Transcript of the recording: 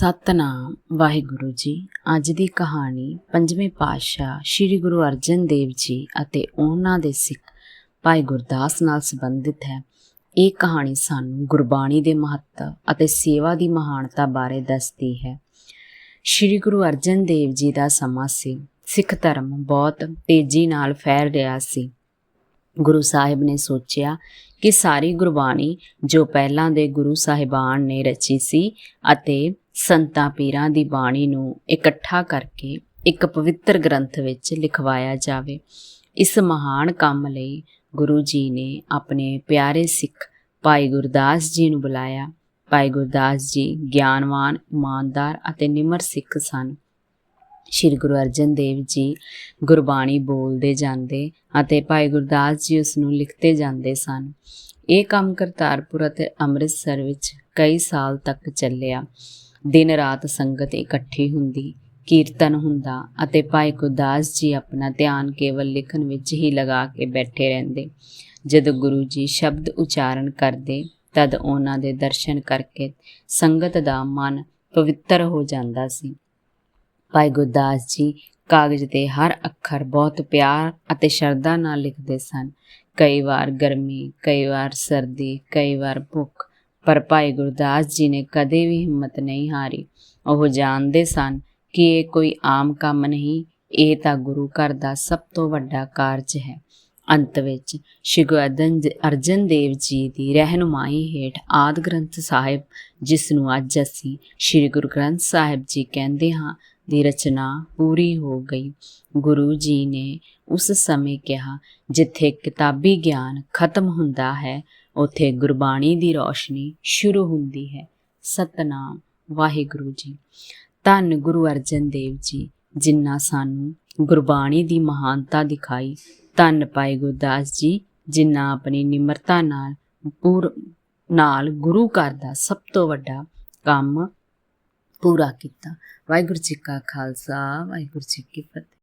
ਸਤਨਾਮ, ਵਾਹਿਗੁਰੂ ਜੀ। ਅੱਜ ਦੀ ਕਹਾਣੀ ਪੰਜਵੇਂ ਪਾਤਸ਼ਾਹ ਸ੍ਰੀ ਗੁਰੂ ਅਰਜਨ ਦੇਵ ਜੀ ਅਤੇ ਉਹਨਾਂ ਦੇ ਸਿੱਖ ਭਾਈ ਗੁਰਦਾਸ ਨਾਲ ਸੰਬੰਧਿਤ ਹੈ। ਇਹ ਕਹਾਣੀ ਸਾਨੂੰ ਗੁਰਬਾਣੀ ਦੇ ਮਹੱਤਵ ਅਤੇ ਸੇਵਾ ਦੀ ਮਹਾਨਤਾ ਬਾਰੇ ਦੱਸਦੀ ਹੈ। ਸ੍ਰੀ ਗੁਰੂ ਅਰਜਨ ਦੇਵ ਜੀ ਦਾ ਸਮਾਂ ਸੀ। ਸਿੱਖ ਧਰਮ ਬਹੁਤ ਤੇਜ਼ੀ ਨਾਲ ਫੈਲ ਰਿਹਾ ਸੀ। ਗੁਰੂ ਸਾਹਿਬ ਨੇ ਸੋਚਿਆ ਕਿ ਸਾਰੀ ਗੁਰਬਾਣੀ ਜੋ ਪਹਿਲਾਂ ਦੇ ਗੁਰੂ ਸਾਹਿਬਾਨ ਨੇ ਰਚੀ ਸੀ ਅਤੇ ਸੰਤਾਂ ਪੀਰਾਂ ਦੀ ਬਾਣੀ ਨੂੰ ਇਕੱਠਾ ਕਰਕੇ ਇੱਕ ਪਵਿੱਤਰ ਗ੍ਰੰਥ ਵਿੱਚ ਲਿਖਵਾਇਆ ਜਾਵੇ, ਇਸ ਮਹਾਨ ਕੰਮ ਲਈ ਗੁਰੂ ਜੀ ਨੇ ਆਪਣੇ ਪਿਆਰੇ ਸਿੱਖ ਭਾਈ ਗੁਰਦਾਸ ਜੀ ਨੂੰ ਬੁਲਾਇਆ। ਭਾਈ ਗੁਰਦਾਸ ਜੀ ਗਿਆਨਵਾਨ, ਇਮਾਨਦਾਰ ਅਤੇ ਨਿਮਰ ਸਿੱਖ ਸਨ। ਸ਼੍ਰੀ ਗੁਰੂ ਅਰਜਨ ਦੇਵ ਜੀ ਗੁਰਬਾਣੀ ਬੋਲਦੇ ਜਾਂਦੇ ਅਤੇ ਭਾਈ ਗੁਰਦਾਸ ਜੀ ਉਸ ਨੂੰ ਲਿਖਦੇ ਜਾਂਦੇ ਸਨ। ਇਹ ਕੰਮ ਕਰਤਾਰਪੁਰ ਅਤੇ ਅੰਮ੍ਰਿਤਸਰ ਵਿੱਚ ਕਈ ਸਾਲ ਤੱਕ ਚੱਲਿਆ। ਦਿਨ ਰਾਤ ਸੰਗਤ ਇਕੱਠੀ ਹੁੰਦੀ, ਕੀਰਤਨ ਹੁੰਦਾ ਅਤੇ ਭਾਈ ਗੁਰਦਾਸ ਜੀ ਆਪਣਾ ਧਿਆਨ ਕੇਵਲ ਲਿਖਣ ਵਿੱਚ ਹੀ ਲਗਾ ਕੇ ਬੈਠੇ ਰਹਿੰਦੇ। ਜਦੋਂ ਗੁਰੂ ਜੀ ਸ਼ਬਦ ਉਚਾਰਨ ਕਰਦੇ, ਤਦ ਉਹਨਾਂ ਦੇ ਦਰਸ਼ਨ ਕਰਕੇ ਸੰਗਤ ਦਾ ਮਨ ਪਵਿੱਤਰ ਹੋ ਜਾਂਦਾ ਸੀ। ਭਾਈ ਗੁਰਦਾਸ ਜੀ, ਕਾਗਜ਼ ਤੇ ਹਰ ਅੱਖਰ ਬਹੁਤ ਪਿਆਰ ਅਤੇ ਸ਼ਰਧਾ ਨਾਲ ਲਿਖਦੇ ਸਨ। ਕਈ ਵਾਰ ਗਰਮੀ, ਕਈ ਵਾਰ ਸਰਦੀ, ਕਈ ਵਾਰ ਭੁੱਖ, ਪਰ ਭਾਈ ਗੁਰਦਾਸ ਜੀ ਨੇ ਕਦੇ ਵੀ ਹਿੰਮਤ ਨਹੀਂ ਹਾਰੀ। ਉਹ ਜਾਣਦੇ ਸਨ ਕਿ ਇਹ ਕੋਈ ਆਮ ਕੰਮ ਨਹੀਂ, ਇਹ ਤਾਂ ਗੁਰੂ ਘਰ ਦਾ ਸਭ ਤੋਂ ਵੱਡਾ ਕਾਰਜ ਹੈ। ਅੰਤ ਵਿੱਚ ਸ਼੍ਰੀ ਗੁਰੂ ਅਰਜਨ ਅਰਜਨ ਦੇਵ ਜੀ ਦੀ ਰਹਿਨੁਮਾਈ ਹੇਠ ਆਦ ਗ੍ਰੰਥ ਸਾਹਿਬ, ਜਿਸ ਨੂੰ ਅੱਜ ਅਸੀਂ ਸ਼੍ਰੀ ਗੁਰੂ ਗ੍ਰੰਥ ਸਾਹਿਬ ਜੀ ਕਹਿੰਦੇ ਹਾਂ ਦੀ ਰਚਨਾ ਪੂਰੀ ਹੋ ਗਈ। ਗੁਰੂ ਜੀ ਨੇ ਉਸ ਸਮੇਂ ਕਿਹਾ, ਜਿੱਥੇ ਕਿਤਾਬੀ ਗਿਆਨ ਖਤਮ ਹੁੰਦਾ ਹੈ, ਉੱਥੇ ਗੁਰਬਾਣੀ ਦੀ ਰੋਸ਼ਨੀ ਸ਼ੁਰੂ ਹੁੰਦੀ ਹੈ। ਸਤਨਾਮ, ਵਾਹਿਗੁਰੂ ਜੀ। ਧੰਨ ਗੁਰੂ ਅਰਜਨ ਦੇਵ ਜੀ, ਜਿਨ੍ਹਾਂ ਸਾਨੂੰ ਗੁਰਬਾਣੀ ਦੀ ਮਹਾਨਤਾ ਦਿਖਾਈ। ਧੰਨ ਪਾਈ ਗੁਰਦਾਸ ਜੀ, ਜਿਨ੍ਹਾਂ ਆਪਣੀ ਨਿਮਰਤਾ ਨਾਲ ਪੂਰ, ਨਾਲ ਗੁਰੂ ਘਰ ਦਾ ਸਭ ਤੋਂ ਵੱਡਾ ਕੰਮ ਪੂਰਾ ਕੀਤਾ। ਵਾਹਿਗੁਰੂ ਜੀ ਕਾ ਖਾਲਸਾ ਵਾਹਿਗੁਰੂ ਜੀ ਕੀ ਫਤਿਹ।